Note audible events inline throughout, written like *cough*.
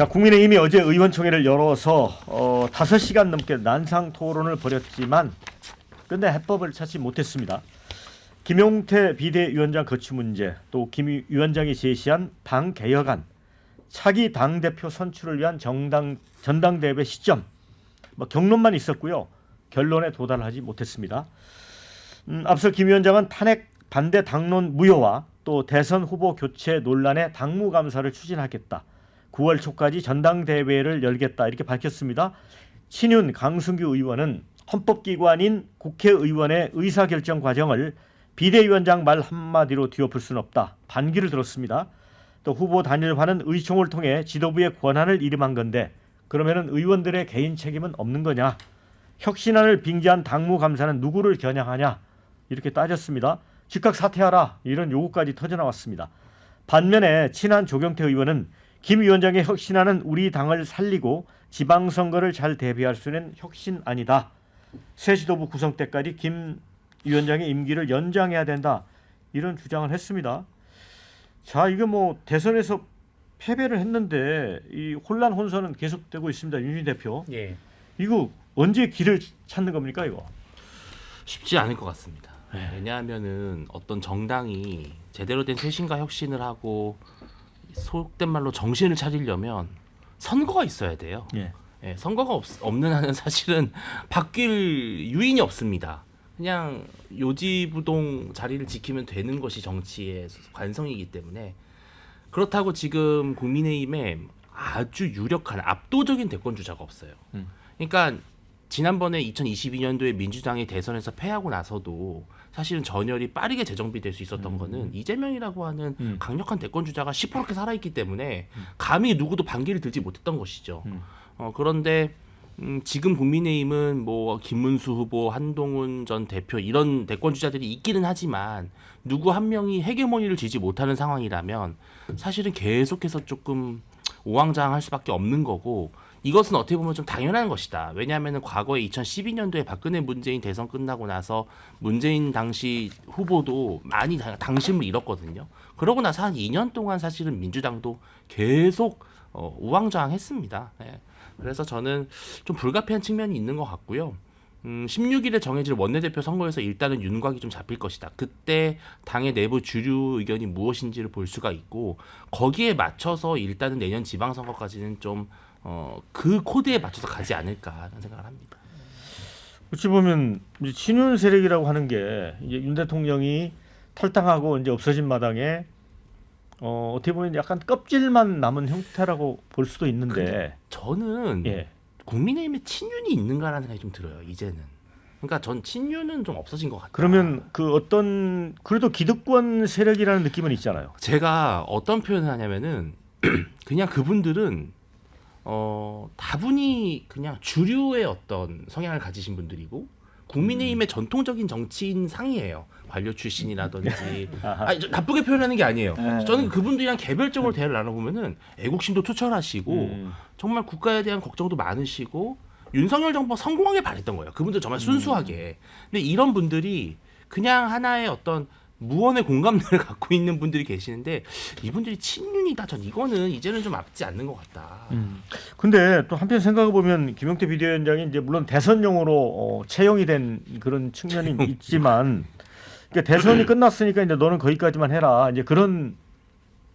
자, 국민의 힘이 어제 의원총회를 열어서 어, 5시간 넘게 난상 토론을 벌였지만 끝내 해법을 찾지 못했습니다. 김용태 비대위원장 거취 문제, 또 김 위원장이 제시한 당 개혁안, 차기 당 대표 선출을 위한 정당 전당대회 시점, 뭐 경론만 있었고요. 결론에 도달하지 못했습니다. 음, 앞서 김 위원장은 탄핵 반대 당론 무효와 또 대선 후보 교체 논란의 당무 감사를 추진하겠다. 9월 초까지 전당대회를 열겠다 이렇게 밝혔습니다. 친윤 강승규 의원은 헌법기관인 국회의원의 의사결정 과정을 비대위원장 말 한마디로 뒤엎을 수는 없다. 반기를 들었습니다. 또 후보 단일화는 의총을 통해 지도부의 권한을 이름한 건데 그러면은 의원들의 개인 책임은 없는 거냐? 혁신안을 빙자한 당무 감사는 누구를 겨냥하냐? 이렇게 따졌습니다. 즉각 사퇴하라 이런 요구까지 터져 나왔습니다. 반면에 친한 조경태 의원은 김 위원장의 혁신안은 우리 당을 살리고 지방선거를 잘 대비할 수 있는 혁신안이다. 새 지도부 구성 때까지 김 위원장의 임기를 연장해야 된다. 이런 주장을 했습니다. 자, 이거 뭐 대선에서 패배를 했는데 이 혼란 혼선은 계속되고 있습니다. 윤희 대표. 예. 이거 언제 길을 찾는 겁니까, 이거? 쉽지 않을 것 같습니다. 네. 왜냐하면은 어떤 정당이 제대로 된 쇄신과 혁신을 하고 속된 말로 정신을 차리려면 선거가 있어야 돼요. 예. 예, 선거가 없, 없는 한은 사실은 바뀔 유인이 없습니다. 그냥 요지부동 자리를 지키면 되는 것이 정치의 관성이기 때문에 그렇다고 지금 국민의힘에 아주 유력한 압도적인 대권 주자가 없어요. 음. 그러니까 지난번에 2022년도에 민주당이 대선에서 패하고 나서도 사실은 전열이 빠르게 재정비될 수 있었던 거는 이재명이라고 하는 음. 강력한 대권 주자가 시퍼렇게 살아있기 때문에 감히 누구도 반기를 들지 못했던 것이죠. 음. 어, 그런데 음, 지금 국민의힘은 뭐 김문수 후보, 한동훈 전 대표 이런 대권 주자들이 있기는 하지만 누구 한 명이 헤게모니를 쥐지 못하는 상황이라면 사실은 계속해서 조금 오왕장할 수밖에 없는 거고 이것은 어떻게 보면 좀 당연한 것이다. 왜냐하면 과거에 2012년도에 박근혜 문재인 대선 끝나고 나서 문재인 당시 후보도 많이 당- 당심을 잃었거든요. 그러고 나서 한 2년 동안 사실은 민주당도 계속 어, 우왕좌왕했습니다. 예. 그래서 저는 좀 불가피한 측면이 있는 것 같고요. 음, 16일에 정해질 원내대표 선거에서 일단은 윤곽이 좀 잡힐 것이다. 그때 당의 내부 주류 의견이 무엇인지를 볼 수가 있고 거기에 맞춰서 일단은 내년 지방선거까지는 좀 어, 그 코드에 맞춰서 가지 않을까라는 생각을 합니다. 어찌 보면 친윤 세력이라고 하는 게 이제 윤 대통령이 탈당하고 이제 없어진 마당에 어, 어떻게 보면 약간 껍질만 남은 형태라고 볼 수도 있는데 저는 예. 국민의힘에 친윤이 있는가라는 생각이 좀 들어요. 이제는. 그러니까 전 친윤은 좀 없어진 것 같다. 그러면 그 어떤 그래도 기득권 세력이라는 느낌은 있잖아요. 제가 어떤 표현을 하냐면은 *clears throat* 그냥 그분들은 어 다분히 그냥 주류의 어떤 성향을 가지신 분들이고 국민의힘의 전통적인 정치인 상이에요. 관료 출신이라든지. *laughs* 아니, 저 나쁘게 표현하는 게 아니에요. 네. 저는 그분들이랑 개별적으로 대화를 나눠보면은 애국심도 투철하시고 음. 정말 국가에 대한 걱정도 많으시고 윤석열 정부가 성공하게 바랬던 거예요. 그분들 정말 순수하게. 근데 이런 분들이 그냥 하나의 어떤 무언의 공감대를 *laughs* 갖고 있는 분들이 계시는데 이분들이 친윤이다. 전 이거는 이제는 좀 맞지 않는 것 같다. 음. 근데 또 한편 생각해 보면 김용태 비대위원장이 이제 물론 대선용으로 어, 채용이 된 그런 측면이 있지만 *laughs* 그러니까 대선이 끝났으니까 이제 너는 거기까지만 해라 이제 그런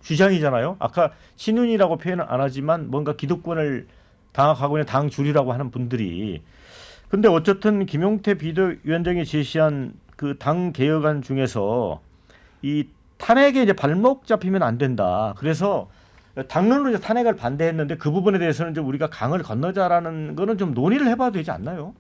주장이잖아요. 아까 친윤이라고 표현은 안 하지만 뭔가 기득권을 장악하고 있는 당 주류라고 하는 분들이 근데 어쨌든 김용태 비대위원장이 제시한 그 당 개혁안 중에서 이 탄핵에 이제 발목 잡히면 안 된다. 그래서 당론으로 이제 탄핵을 반대했는데 그 부분에 대해서는 좀 우리가 강을 건너자라는 거는 좀 논의를 해봐도 되지 않나요?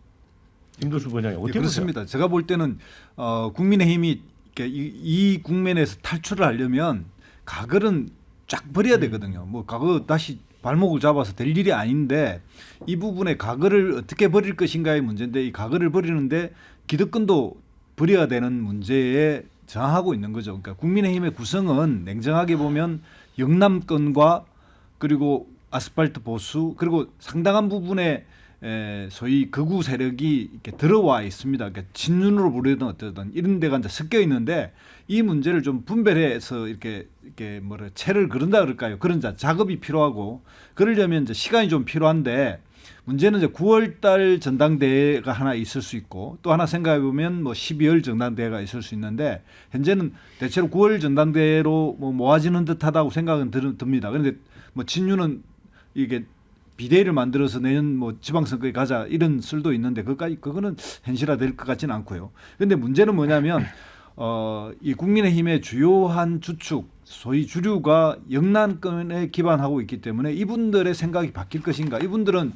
임도수 부원장이 예, 어떻게 보세요? 그렇습니다. 제가 볼 때는 어, 국민의힘이 이, 이 국면에서 탈출을 하려면 가글은 쫙 음. 버려야 되거든요. 뭐 가글 다시 발목을 잡아서 될 일이 아닌데 이 부분에 가글을 어떻게 버릴 것인가의 문제인데 이 가글을 버리는데 기득권도 버려야 되는 문제에 저항하고 있는 거죠. 그러니까 국민의힘의 구성은 냉정하게 보면 영남권과 그리고 아스팔트 보수 그리고 상당한 부분의 에, 소위 극우 세력이 이렇게 들어와 있습니다. 그러니까 친윤으로 부르던 어떤 이런 데가 이제 섞여 있는데 이 문제를 좀 분별해서 이렇게 이렇게 뭐라 채를 그른다 그럴까요? 그런 자 작업이 필요하고 그러려면 이제 시간이 좀 필요한데 문제는 이제 9월 달 전당대회가 하나 있을 수 있고 또 하나 생각해 보면 뭐 12월 전당대회가 있을 수 있는데 현재는 대체로 9월 전당대회로 뭐 모아지는 듯하다고 생각은 들- 듭니다. 그런데 뭐 친윤은 이게 비대위를 만들어서 내년 뭐 지방선거에 가자 이런 설도 있는데 그까지 그거는 현실화 될 것 같지는 않고요. 그런데 문제는 뭐냐면 *laughs* 어, 이 국민의힘의 주요한 주축 소위 주류가 영남권에 기반하고 있기 때문에 이분들의 생각이 바뀔 것인가? 이분들은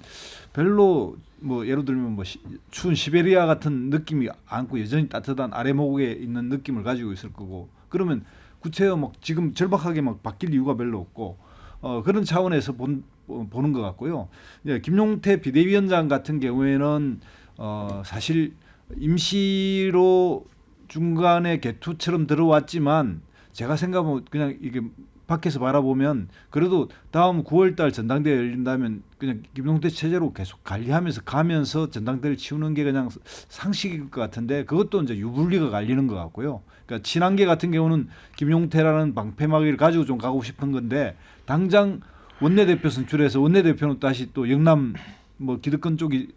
별로 뭐 예를 들면 뭐 시, 추운 시베리아 같은 느낌이 않고 여전히 따뜻한 아래목에 있는 느낌을 가지고 있을 거고 그러면 구체어 막 지금 절박하게 막 바뀔 이유가 별로 없고 어, 그런 차원에서 본, 어, 보는 것 같고요. 예, 김용태 비대위원장 같은 경우에는 어, 사실 임시로 중간에 개투처럼 들어왔지만 제가 생각하면 그냥 이게 밖에서 바라보면 그래도 다음 9월달 전당대회 열린다면 그냥 김용태 체제로 계속 관리하면서 가면서 전당대회를 치우는 게 그냥 상식일 것 같은데 그것도 이제 유불리가 갈리는 것 같고요. 그러니까 친한계 같은 경우는 김용태라는 방패막이를 가지고 좀 가고 싶은 건데 당장 원내대표 선출해서 원내대표는 다시 또 영남 뭐 기득권 쪽이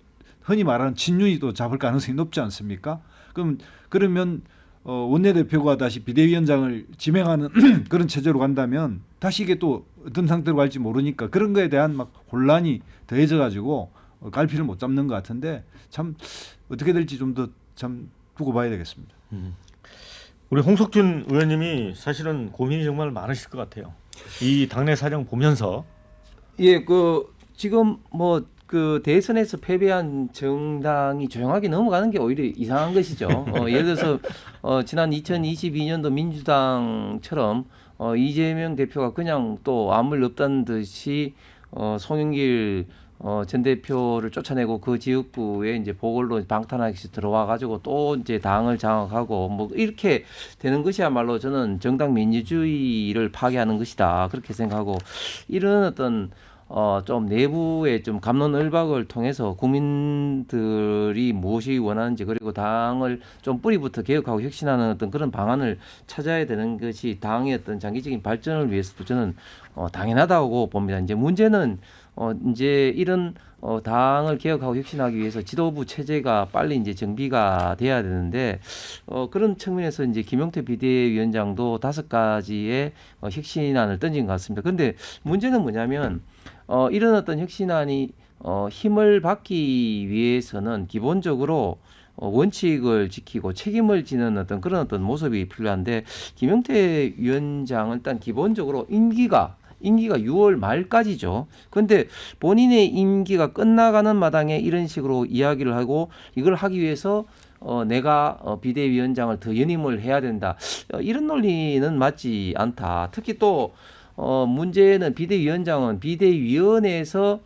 흔히 말하는 친윤이 또 잡을 가능성이 높지 않습니까? 그럼 그러면 어, 원내대표가 다시 비대위원장을 지명하는 *clears throat* 그런 체제로 간다면 다시 이게 또 어떤 상태로 갈지 모르니까 그런 거에 대한 막 혼란이 더해져 가지고 어, 갈피를 못 잡는 것 같은데 참 어떻게 될지 좀 더 참 두고 봐야 되겠습니다. 우리 홍석준 의원님이 사실은 고민이 정말 많으실 것 같아요. 이 당내 사정 보면서 예, 그 지금 뭐 그 대선에서 패배한 정당이 조용하게 넘어가는 게 오히려 이상한 것이죠. *laughs* 어, 예를 들어서 어, 지난 2022년도 민주당처럼 어, 이재명 대표가 그냥 또 아무 일 없다는 듯이 어, 송영길 어, 전 대표를 쫓아내고 그 지역구에 이제 보궐로 방탄하기 들어와 가지고 또 이제 당을 장악하고 뭐 이렇게 되는 것이야말로 저는 정당 민주주의를 파괴하는 것이다 그렇게 생각하고 이런 어떤 어, 좀 내부의 좀 감론을박을 통해서 국민들이 무엇이 원하는지 그리고 당을 좀 뿌리부터 개혁하고 혁신하는 어떤 그런 방안을 찾아야 되는 것이 당의 어떤 장기적인 발전을 위해서도 저는 어, 당연하다고 봅니다. 이제 문제는 어, 이제 이런 어, 당을 개혁하고 혁신하기 위해서 지도부 체제가 빨리 이제 정비가 돼야 되는데 어, 그런 측면에서 이제 김용태 비대위원장도 다섯 가지의 어, 혁신안을 던진 것 같습니다. 근데 문제는 뭐냐면 어, 이런 어떤 혁신안이 어, 힘을 받기 위해서는 기본적으로 어, 원칙을 지키고 책임을 지는 어떤 그런 어떤 모습이 필요한데 김용태 위원장은 일단 기본적으로 임기가 임기가 6월 말까지죠. 근데 본인의 임기가 끝나가는 마당에 이런 식으로 이야기를 하고 이걸 하기 위해서 어, 내가 어, 비대위원장을 더 연임을 해야 된다. 어, 이런 논리는 맞지 않다. 특히 또 어, 문제는 비대위원장은 비대위원회에서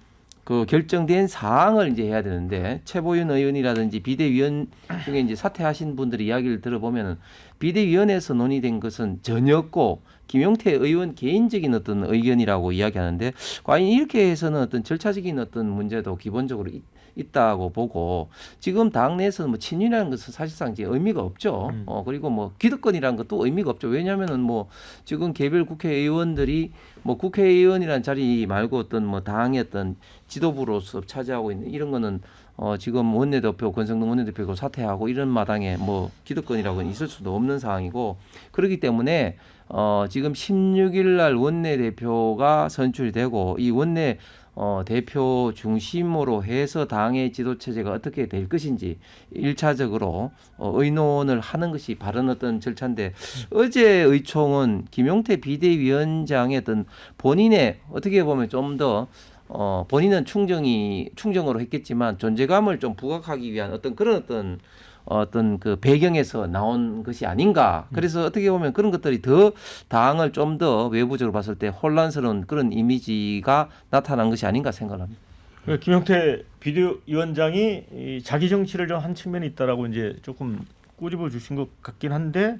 그 결정된 사항을 이제 해야 되는데 최보윤 의원이라든지 비대위원 중에 이제 사퇴하신 분들의 이야기를 들어보면은 비대위원회에서 논의된 것은 전였고 김용태 의원 개인적인 어떤 의견이라고 이야기하는데 과연 이렇게 해서는 어떤 절차적인 어떤 문제도 기본적으로 있, 있다고 보고 지금 당내에서는 뭐 친윤이라는 것은 사실상 이제 의미가 없죠. 어 그리고 뭐 기득권이라는 것도 의미가 없죠. 왜냐하면은 뭐 지금 개별 국회의원들이 뭐 국회의원이라는 자리 말고 어떤 뭐 당의 어떤 지도부로서 차지하고 있는 이런 거는 어 지금 원내대표 권성동 원내대표가 사퇴하고 이런 마당에 뭐 기득권이라고는 있을 수도 없는 상황이고 그렇기 때문에 어 지금 16일 날 원내대표가 선출이 되고 이 원내 어, 대표 중심으로 해서 당의 지도 체제가 어떻게 될 것인지 일차적으로 어, 의논을 하는 것이 바른 어떤 절차인데 어제 의총은 김용태 비대위원장의 어떤 본인의 어떻게 보면 좀더 어, 본인은 충정이 충정으로 했겠지만 존재감을 좀 부각하기 위한 어떤 그런 어떤 어떤 그 배경에서 나온 것이 아닌가. 그래서 어떻게 보면 그런 것들이 더 당을 좀 더 외부적으로 봤을 때 혼란스러운 그런 이미지가 나타난 것이 아닌가 생각합니다. 그 김용태 비대위원장이 이 자기 정치를 좀 한 측면이 있다라고 이제 조금 꼬집어 주신 것 같긴 한데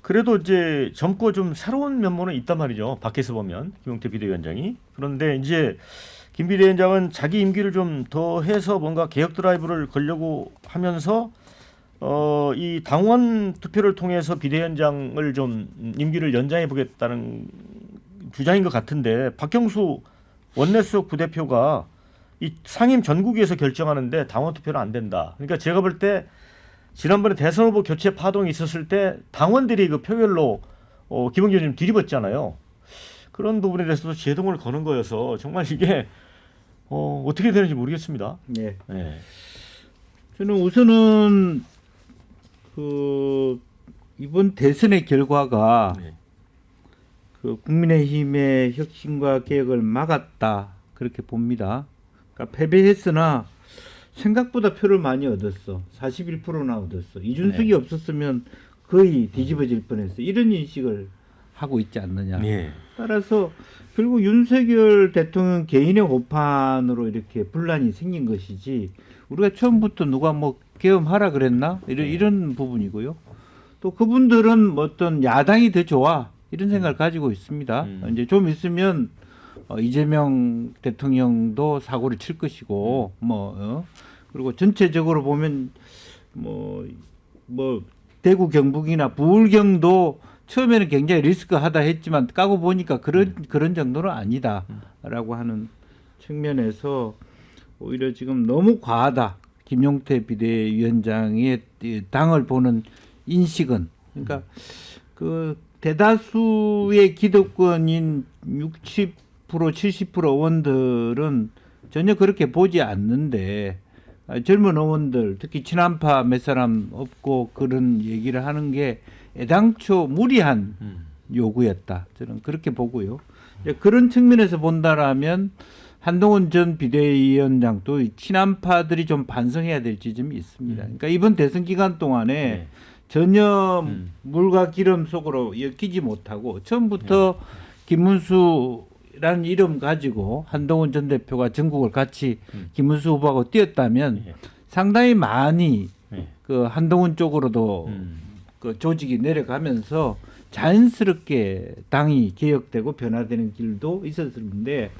그래도 이제 젊고 좀 새로운 면모는 있단 말이죠. 밖에서 보면 김용태 비대위원장이 그런데 이제 김 비대위원장은 자기 임기를 좀 더 해서 뭔가 개혁 드라이브를 걸려고 하면서 어, 이 당원 투표를 통해서 비대위원장을 좀 임기를 연장해 보겠다는 주장인 것 같은데 박경수 원내수석 부대표가 이 상임 전국위에서 결정하는데 당원 투표는 안 된다. 그러니까 제가 볼 때 지난번에 대선 후보 교체 파동이 있었을 때 당원들이 그 표결로 어, 김영준 님 뒤집었잖아요. 그런 부분에 대해서도 제동을 거는 거여서 정말 이게 어, 어떻게 되는지 모르겠습니다. 네. 네. 저는 우선은 그 이번 대선의 결과가 네. 그 국민의힘의 혁신과 개혁을 막았다 그렇게 봅니다. 그러니까 패배했으나 생각보다 표를 많이 얻었어. 41%나 얻었어. 이준석이 네. 없었으면 거의 뒤집어질 뻔했어. 이런 인식을 하고 있지 않느냐. 네. 따라서 결국 윤석열 대통령 개인의 호판으로 이렇게 분란이 생긴 것이지 우리가 처음부터 누가 뭐 계엄하라 그랬나 이런 이런 부분이고요. 또 그분들은 뭐 어떤 야당이 더 좋아 이런 생각을 가지고 있습니다. 음. 이제 좀 있으면 어, 이재명 대통령도 사고를 칠 것이고 뭐 어? 그리고 전체적으로 보면 뭐뭐 대구 경북이나 부울경도 처음에는 굉장히 리스크하다 했지만 까고 보니까 그런 그런 정도는 아니다라고 하는 측면에서 오히려 지금 너무 과하다 김용태 비대위원장의 이 당을 보는 인식은 그러니까 그 대다수의 기득권인 60% 70% 의원들은 전혀 그렇게 보지 않는데 아, 젊은 의원들 특히 친한파 몇 사람 없고 그런 얘기를 하는 게 애당초 무리한 음. 요구였다. 저는 그렇게 보고요. 그런 측면에서 본다라면 한동훈 전 비대위원장도 이 친한파들이 좀 반성해야 될 지점이 있습니다. 그러니까 이번 대선 기간 동안에 네. 전혀 음. 물과 기름 속으로 엮이지 못하고 처음부터 김문수라는 이름 가지고 한동훈 전 대표가 전국을 같이 음. 김문수 후보하고 뛰었다면 예. 상당히 많이 네. 그 한동훈 쪽으로도 음. 그 조직이 내려가면서 자연스럽게 당이 개혁되고 변화되는 길도 있었는데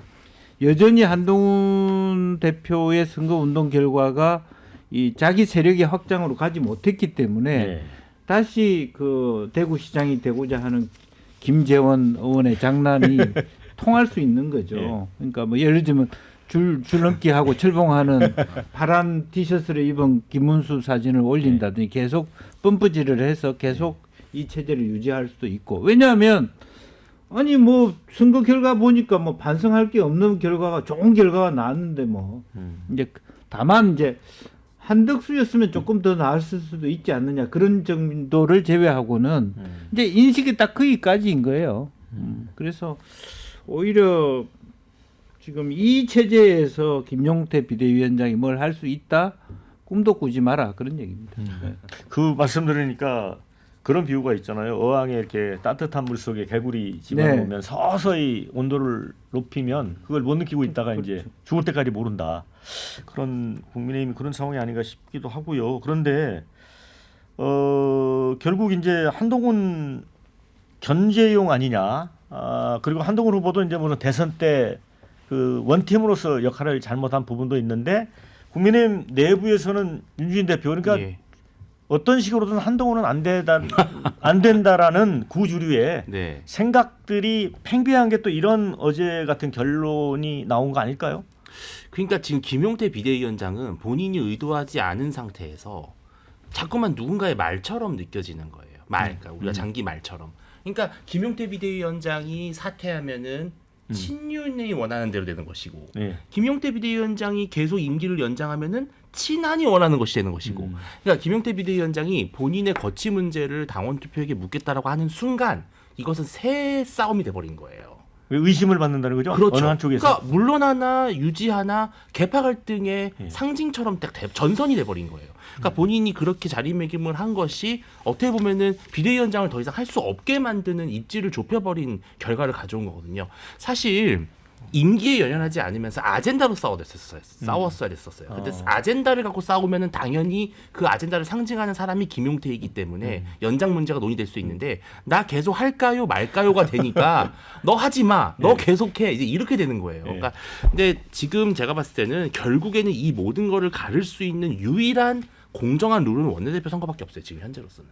여전히 한동훈 대표의 선거 운동 결과가 이 자기 세력의 확장으로 가지 못했기 때문에 네. 다시 그 대구시장이 되고자 하는 김재원 의원의 장난이 *laughs* 통할 수 있는 거죠. 네. 그러니까 뭐 예를 들면 줄 줄넘기 하고 철봉하는 파란 티셔츠를 입은 김문수 사진을 올린다든지 계속 펌프질을 해서 계속 이 체제를 유지할 수도 있고 왜냐하면 아니 뭐 선거 결과 보니까 뭐 반성할 게 없는 결과가 좋은 결과가 나왔는데 뭐 음. 이제 다만 이제 한덕수였으면 조금 더 나았을 수도 있지 않느냐 그런 정도를 제외하고는 음. 이제 인식이 딱 거기까지인 거예요. 음, 그래서 오히려 지금 이 체제에서 김용태 비대위원장이 뭘 할 수 있다 꿈도 꾸지 마라 그런 얘기입니다. 네. 그 말씀 들으니까 그런 비유가 있잖아요. 어항에 이렇게 따뜻한 물 속에 개구리 집어넣으면 서서히 온도를 높이면 그걸 못 느끼고 있다가 이제 죽을 때까지 모른다. 그런 국민의힘이 그런 상황이 아닌가 싶기도 하고요. 그런데 어 결국 이제 한동훈 견제용 아니냐. 아 그리고 한동훈 후보도 이제 물론 대선 때 그 원팀으로서 역할을 잘못한 부분도 있는데 국민의힘 내부에서는 윤주인 대표 그러니까 예. 어떤 식으로든 한동훈은 안 되다 안 된다라는 구주류의 *laughs* 네. 생각들이 팽배한 게 또 이런 어제 같은 결론이 나온 거 아닐까요? 그러니까 지금 김용태 비대위원장은 본인이 의도하지 않은 상태에서 자꾸만 누군가의 말처럼 느껴지는 거예요. 말, 그러니까 우리가 장기 말처럼. 그러니까 김용태 비대위원장이 사퇴하면은 친윤이 원하는 대로 되는 것이고 네. 김용태 비대위원장이 계속 임기를 연장하면은 친한이 원하는 것이 되는 것이고 음. 그러니까 김용태 비대위원장이 본인의 거취 문제를 당원 투표에게 묻겠다라고 하는 순간 이것은 새 싸움이 돼버린 거예요. 왜 의심을 받는다는 거죠? 그렇죠. 어느 한쪽에서 그러니까 물러나나 유지 하나 개파 갈등의 예. 상징처럼 딱 대- 전선이 돼버린 거예요. 그러니까 음. 본인이 그렇게 자리매김을 한 것이 어떻게 보면은 비대위원장을 더 이상 할 수 없게 만드는 입지를 좁혀버린 결과를 가져온 거거든요. 사실 임기에 연연하지 않으면서 아젠다로 싸워댔었어요. 싸웠어야 됐었어요. 근데 어. 아젠다를 갖고 싸우면은 당연히 그 아젠다를 상징하는 사람이 김용태이기 때문에 연장 문제가 논의될 수 있는데 나 계속 할까요 말까요가 되니까 *laughs* 너 하지 마. 너 계속해. 이제 이렇게 되는 거예요. 그러니까 근데 지금 제가 봤을 때는 결국에는 이 모든 거를 가를 수 있는 유일한 공정한 룰은 원내대표 선거밖에 없어요. 지금 현재로서는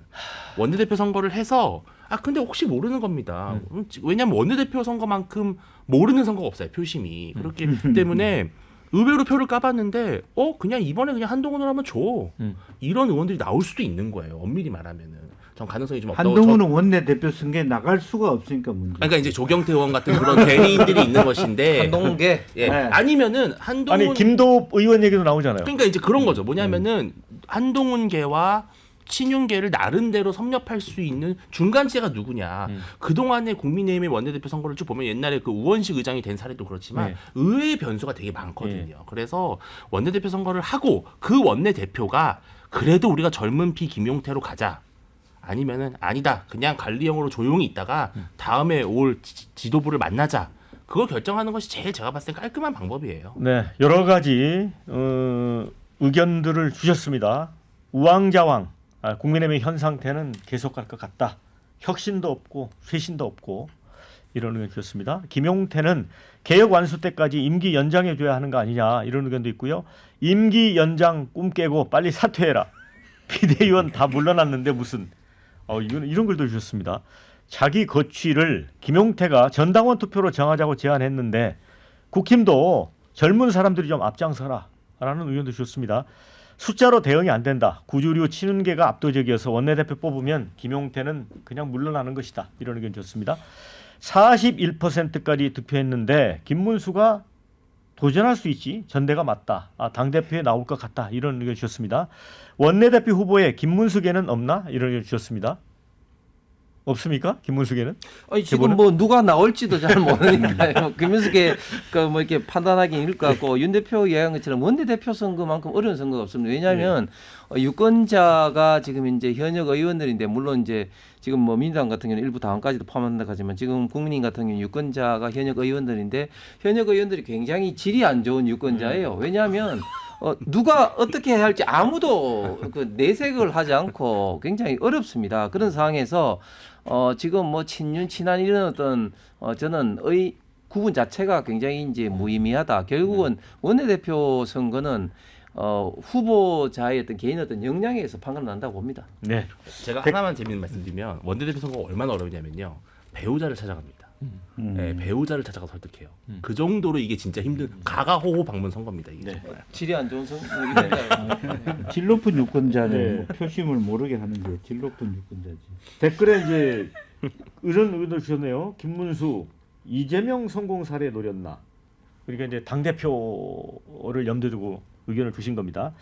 원내대표 선거를 해서 아 근데 혹시 모르는 겁니다. 음, 지- 왜냐하면 원내대표 선거만큼 모르는 선거가 없어요. 표심이 그렇기 때문에 의외로 표를 까봤는데 어 그냥 이번에 그냥 한동훈을 하면 줘 음. 이런 의원들이 나올 수도 있는 거예요. 엄밀히 말하면은 전 가능성이 좀 없다고 한동훈은 원내 대표 선거에 나갈 수가 없으니까 문제. 그러니까 이제 조경태 의원 같은 그런 대리인들이 있는 것인데 *laughs* 한동계 예. 네. 아니면은 한동훈 아니 김도읍 의원 얘기도 나오잖아요. 그러니까 이제 그런 거죠. 뭐냐면은 한동훈계와 친윤계를 나름대로 섭렵할 수 있는 중간지가 누구냐. 음. 그동안의 국민의힘의 원내대표 선거를 쭉 보면 옛날에 그 우원식 의장이 된 사례도 그렇지만 네. 의외의 변수가 되게 많거든요. 그래서 원내대표 선거를 하고 그 원내대표가 그래도 우리가 젊은 피 김용태로 가자. 아니면은 아니다. 그냥 관리형으로 조용히 있다가 다음에 올 지- 지도부를 만나자. 그걸 결정하는 것이 제일 제가 봤을 때 깔끔한 방법이에요. 네, 여러 가지 어, 의견들을 주셨습니다. 우왕좌왕 아, 국민의힘의 현 상태는 계속 갈것 같다. 혁신도 없고 쇄신도 없고 이런 의견 주셨습니다. 김용태는 개혁 완수 때까지 임기 연장해 줘야 하는 거 아니냐 이런 의견도 있고요. 임기 연장 꿈 깨고 빨리 사퇴해라. 비대위원 다 물러났는데 무슨 어, 이건 이런 글도 주셨습니다. 자기 거취를 김용태가 전당원 투표로 정하자고 제안했는데 국힘도 젊은 사람들이 좀 앞장서라 라는 의견도 주셨습니다. 숫자로 대응이 안 된다. 구주류 친윤계가 압도적이어서 원내대표 뽑으면 김용태는 그냥 물러나는 것이다. 이런 의견 주셨습니다. 41%까지 득표했는데 김문수가 도전할 수 있지. 전대가 맞다. 아, 당대표에 나올 것 같다. 이런 의견 주셨습니다. 원내대표 후보에 김문수계는 없나? 이런 의견 주셨습니다. 없습니까? 김문수계는? 아니 지금 기본은? 뭐 누가 나올지도 잘 모르니까요. *laughs* 김윤숙의 그뭐 이렇게 판단하기는 이럴 것 같고 윤 대표 이야기한 것처럼 원내 대표 선거만큼 어려운 선거가 없습니다. 왜냐하면 어, 유권자가 지금 이제 현역 의원들인데 물론 이제 지금 뭐 민주당 같은 경우는 일부 당원까지도 포함한다 하지만 지금 국민인 같은 경우는 유권자가 현역 의원들인데 현역 의원들이 굉장히 질이 안 좋은 유권자예요. 왜냐하면 어, 누가 어떻게 해야 할지 아무도 그 내색을 하지 않고 굉장히 어렵습니다. 그런 상황에서 어, 지금 뭐 친윤 친한 이런 어떤 어, 저는 의 구분 자체가 굉장히 이제 무의미하다. 결국은 원내대표 선거는 어, 후보자의 어떤 개인 어떤 역량에 의해서 판가름 난다고 봅니다. 네. 제가 하나만 재밌는 말씀드리면 원내대표 선거가 얼마나 어려우냐면요 배우자를 찾아갑니다. 음. 네, 배우자를 찾아가 설득해요. 그 정도로 이게 진짜 힘든 가가호호 방문 선거입니다. 이게 네. 정말. 질이 안 좋은 선거 유권자. 질 높은 유권자는 네. 뭐 표심을 모르게 하는 게 질 높은 유권자지. 댓글에 이제 이런 의견도 주셨네요. 김문수 이재명 성공 사례 노렸나? 그러니까 이제 당 대표를 염두에 두고 의견을 주신 겁니다.